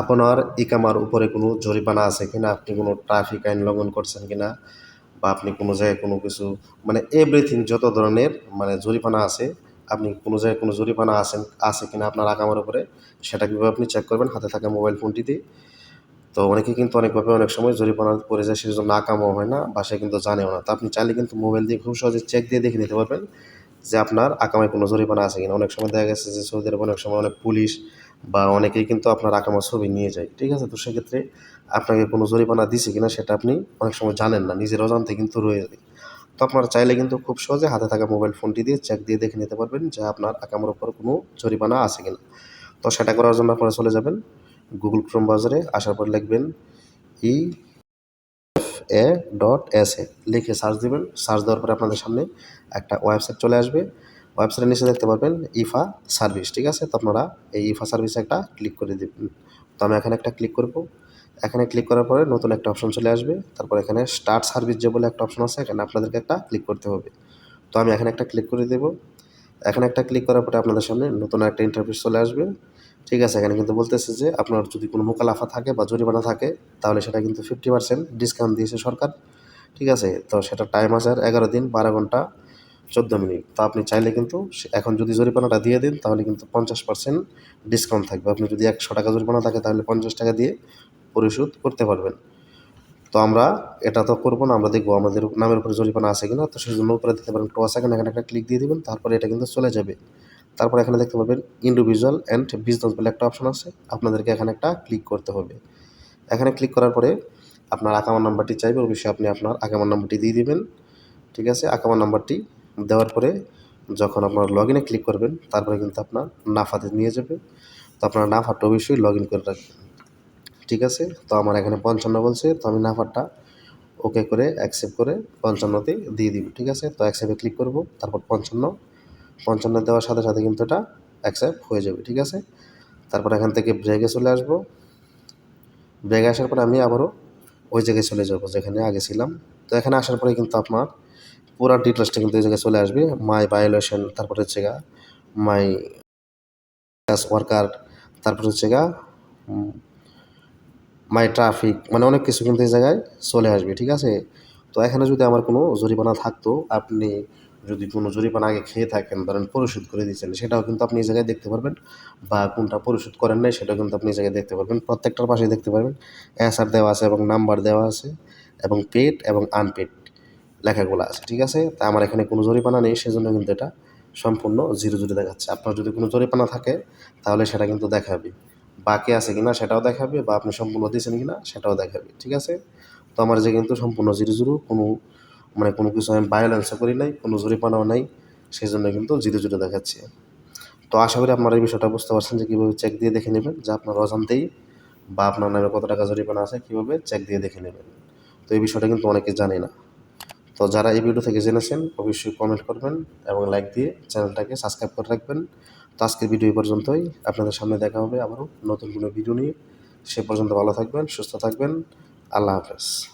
আপনার ইকামার উপরে কোনো জরিমানা আছে কিনা? আপনি কোনো ট্রাফিক আইন লঙ্ঘন করছেন কিনা? বা আপনি কোনো জায়গায় কোনো কিছু মানে এভরিথিং যত ধরনের মানে জরিমানা আছে, আপনি কোনো জায়গায় কোনো জরিমানা আছেন, আছে কিনা আপনার আকামার উপরে, সেটা কীভাবে আপনি চেক করবেন? হাতে থাকা মোবাইল ফোনটিতে। তো অনেকে কিন্তু অনেকভাবে অনেক সময় জরিমানা পড়ে যায়, সেজন্য আকামও হয় না, বা সে কিন্তু জানেও না। তো আপনি চাইলে কিন্তু মোবাইল দিয়ে খুব সহজে চেক দিয়ে দেখে নিতে পারবেন যে আপনার আকামায় কোনো জরিমানা আছে কিনা। অনেক সময় দেখা গেছে যে সৌদি আরবে অনেক সময় অনেক পুলিশ বা অনেকেই কিন্তু আপনার আকামার ছবি নিয়ে যায়, ঠিক আছে? তো সেক্ষেত্রে আপনাকে কোনো জরিমানা দিছে কিনা সেটা আপনি অনেক সময় জানেন না নিজের অজান্তে কিন্তু রয়ে যায়। তো আপনারা চাইলে কিন্তু খুব সহজে হাতে থাকা মোবাইল ফোনটি দিয়ে চেক দিয়ে দেখে নিতে পারবেন যে আপনার আকামার উপর কোনো জরিমানা আছে কিনা। তো সেটা করার জন্য আপনারা চলে যাবেন গুগল ক্রোম ব্রাউজারে আসার পর লিখবেন ই এ ডট এস এ লিখে সার্চ দিবেন। সার্চ দেওয়ার পরে আপনাদের সামনে একটা ওয়েবসাইট চলে আসবে। ওয়েবসাইটের নিচে দেখতে পারবেন ইফা সার্ভিস, ঠিক আছে? তো আপনারা এই ইফা সার্ভিসে একটা ক্লিক করে দেবেন। তো আমি এখানে একটা ক্লিক করব। এখানে ক্লিক করার পরে নতুন একটা অপশন চলে আসবে। তারপর এখানে স্টার্ট সার্ভিস যে বলে একটা অপশন আছে, এখানে আপনাদেরকে একটা ক্লিক করতে হবে। তো আমি এখানে একটা ক্লিক করে দেবো। এখানে একটা ক্লিক করার পরে আপনাদের সামনে নতুন একটা ইন্টারফেস চলে আসবে। ঠিক আছে, এখানে কিন্তু বলতেছে যে আপনার যদি কোনো মোকালাফা থাকে বা জরিমানা থাকে, তাহলে সেটা কিন্তু ফিফটি পার্সেন্ট ডিসকাউন্ট দিয়েছে সরকার। ঠিক আছে, তো সেটা টাইম আছে আর এগারো দিন, বারো ঘণ্টা। চোদ্দ মিনিট। তো আপনি চাইলে কিন্তু এখন যদি জরিমানাটা দিয়ে দিন, তাহলে কিন্তু পঞ্চাশ পার্সেন্ট ডিসকাউন্ট থাকবে। আপনি যদি একশো টাকা জরিমানা থাকে, তাহলে পঞ্চাশ টাকা দিয়ে পরিশোধ করতে পারবেন। তো আমরা এটা তো করব না, আমরা দেখব আমাদের নামের উপরে জরিমানা আছে কিনা। তো সেই জন্য উপরে দিতে পারেন টস এখানে এখানে একটা ক্লিক দিয়ে দেবেন, তারপরে এটা কিন্তু চলে যাবে। তারপর এখানে দেখতে পাবেন ইন্ডিভিজুয়াল অ্যান্ড বিজনেস বলে একটা অপশন আছে। আপনাদেরকে এখানে একটা ক্লিক করতে হবে। এখানে ক্লিক করার পরে আপনার আকামার নাম্বারটি চাইবে, অবশ্যই আপনি আপনার আকামার নাম্বারটি দিয়ে দিবেন। ঠিক আছে? আকামার নাম্বারটি দেওয়ার পরে যখন আপনার লগ ইনে ক্লিক করবেন, তারপরে কিন্তু আপনার নাফাতে নিয়ে যাবে। তো আপনার নাফারটা অবশ্যই লগ ইন করে রাখবেন। ঠিক আছে? তো আমার এখানে পঞ্চান্ন বলছে, তো আমি নাফারটা ওকে করে অ্যাকসেপ্ট করে পঞ্চান্নতে দিয়ে দিব। ঠিক আছে? তো অ্যাকসেপ্টে ক্লিক করব, তারপর পঞ্চান্ন। পঞ্চান্ন দেওয়ার সাথে সাথে কিন্তু এটা অ্যাকসেপ্ট হয়ে যাবে। ঠিক আছে? তারপর এখান থেকে ব্রেকে চলে আসব। ব্রেকে আসার পরে আমি আবারও ওই জায়গায় চলে যাব, যেখানে আগে ছিলাম। তো এখানে আসার পরে কিন্তু আপনার পুরো ডিটেলসটা কিন্তু এই জায়গায় চলে আসবে। মাই ভায়োলেশন তারপরে হচ্ছে গা মাই ওয়ার্কার তারপরে হচ্ছে গা মাই ট্রাফিক মানে অনেক কিছু কিন্তু এই জায়গায় চলে আসবে, ঠিক আছে? তো এখানে যদি আমার কোনো জরিমানা থাকতো, আপনি যদি কোনো জরিমানা আগে খেয়ে থাকেন, ধরেন পরিশোধ করে দিয়েছেন, সেটাও কিন্তু আপনি এই জায়গায় দেখতে পারবেন। বা কোনটা পরিশোধ করেন নাই, সেটাও কিন্তু আপনি এই জায়গায় দেখতে পারবেন। প্রত্যেকটার পাশে দেখতে পারবেন। অ্যাসার দেওয়া আছে এবং নাম্বার দেওয়া আছে এবং পেড এবং আনপেড লেখাগুলো আছে, ঠিক আছে? তা আমার এখানে কোনো জরিমানা নেই, সেজন্য কিন্তু এটা সম্পূর্ণ জিরো জিরো দেখাচ্ছে। আপনার যদি কোনো জরিমানা থাকে, তাহলে সেটা কিন্তু দেখাবে। বাকি আছে কিনা সেটাও দেখাবে, বা আপনি সম্পূর্ণ দিয়েছেন কিনা সেটাও দেখাবে, ঠিক আছে? তো আমার যে কিন্তু সম্পূর্ণ জিরো জিরো, কোনো মানে কোনো কিছু আমি ভায়োলেন্সও করি নাই, কোনো জরিমানাও নাই সেই জন্য কিন্তু জিরো জিরো দেখাচ্ছে। তো আশা করি আপনারা এই বিষয়টা বুঝতে পারছেন যে কীভাবে চেক দিয়ে দেখে নেবেন, যে আপনার অজান্তেই বা আপনার নামে কত টাকা জরিমানা আছে, কীভাবে চেক দিয়ে দেখে নেবেন। তো এই বিষয়টা কিন্তু অনেকে জানে না। তো যারা এই ভিডিও থেকে জেনেছেন, অবশ্যই কমেন্ট করবেন এবং লাইক দিয়ে চ্যানেলটাকে সাবস্ক্রাইব করে রাখবেন। তো আজকের ভিডিও পর্যন্তই। আপনাদের সামনে দেখা হবে আবারও নতুন কোনো ভিডিও নিয়ে। সে পর্যন্ত ভালো থাকবেন, সুস্থ থাকবেন। আল্লাহ হাফেজ।